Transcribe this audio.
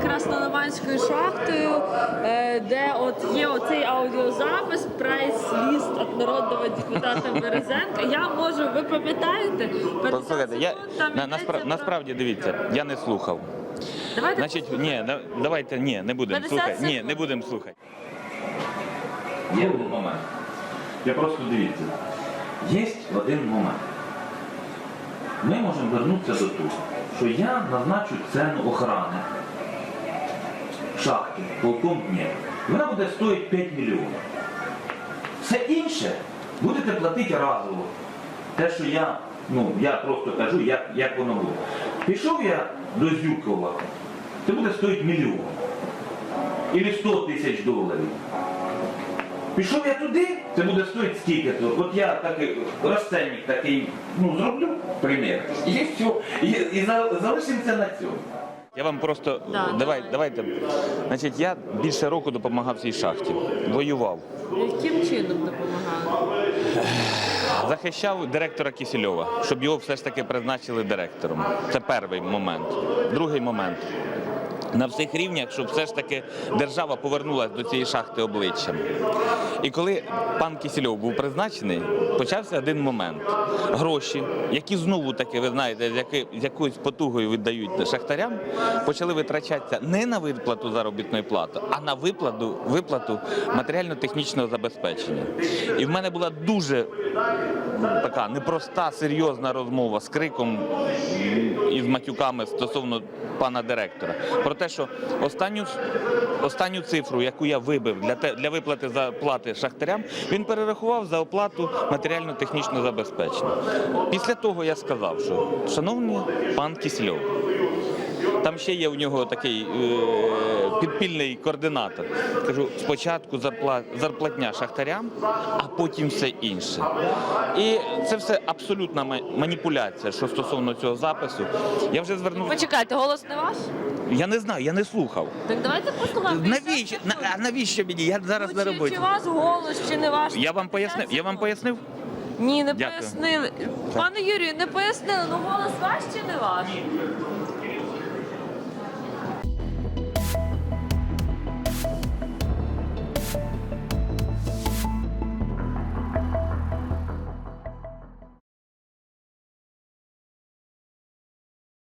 Березанською шахтою, е, де от є оцей аудіозапис прайс-ліст від народного депутата Березенка. Я можу, ви пам'ятаєте? Послухайте, я на, наспра- про- насправді дивіться, я не слухав. Давайте Значить, ні, да- давайте ні, не будемо слухати. Ні, не будемо слухати. Є один момент. Я просто дивіться. Є один момент. Ми можемо вернутися до того, що я назначу ціну охорони шахти полком днів. Вона буде стоїти 5 мільйонів. Все інше будете платити разово. Те, що я, ну, я просто кажу, як, як воно було. Пішов я до Зюкова, це буде стоїти мільйон. Ілі 100 тисяч доларів. Пішов я туди, це буде стоїти стільки-то. От я такий розценник такий, ну, зроблю примір. І все. І, і залишимося на цьому. Я вам просто Да, давай, давай. давайте. Значить, я більше року допомагав цій шахті, воював. яким чином допомагали? Захищав директора Кісільова, щоб його все ж таки призначили директором. Це перший момент. Другий момент. На всіх рівнях, щоб все ж таки держава повернулася до цієї шахти обличчям. І коли пан Кісільов був призначений, почався один момент. Гроші, які знову таки, ви знаєте, з якоюсь потугою віддають шахтарям, почали витрачатися не на виплату заробітної плати, а на виплату, виплату матеріально-технічного забезпечення. І в мене була дуже така непроста, серйозна розмова з криком і з матюками стосовно пана директора. Про те, що останню, останню цифру, яку я вибив для, те, для виплати зарплати шахтарям, він перерахував за оплату матеріально-технічного забезпечення. Після того я сказав, що шановний пан Кісельов, там ще є у нього такий е, підпільний координатор. Кажу, спочатку зарпла- зарплатня шахтарям, а потім все інше. І це все абсолютна маніпуляція, що стосовно цього запису. Я вже звернувся. Почекайте, голос не ваш? Я не знаю, я не слухав. Так давайте послухаємо. Навіщо? На- А навіщо мені? Я зараз Ну, чи, роботі. чи вас голос, чи не ваш? Я вам пояснив. Я вам пояснив. Ні, не Дякую. пояснили. Пане Юрію, не пояснили, ну голос ваш чи не ваш?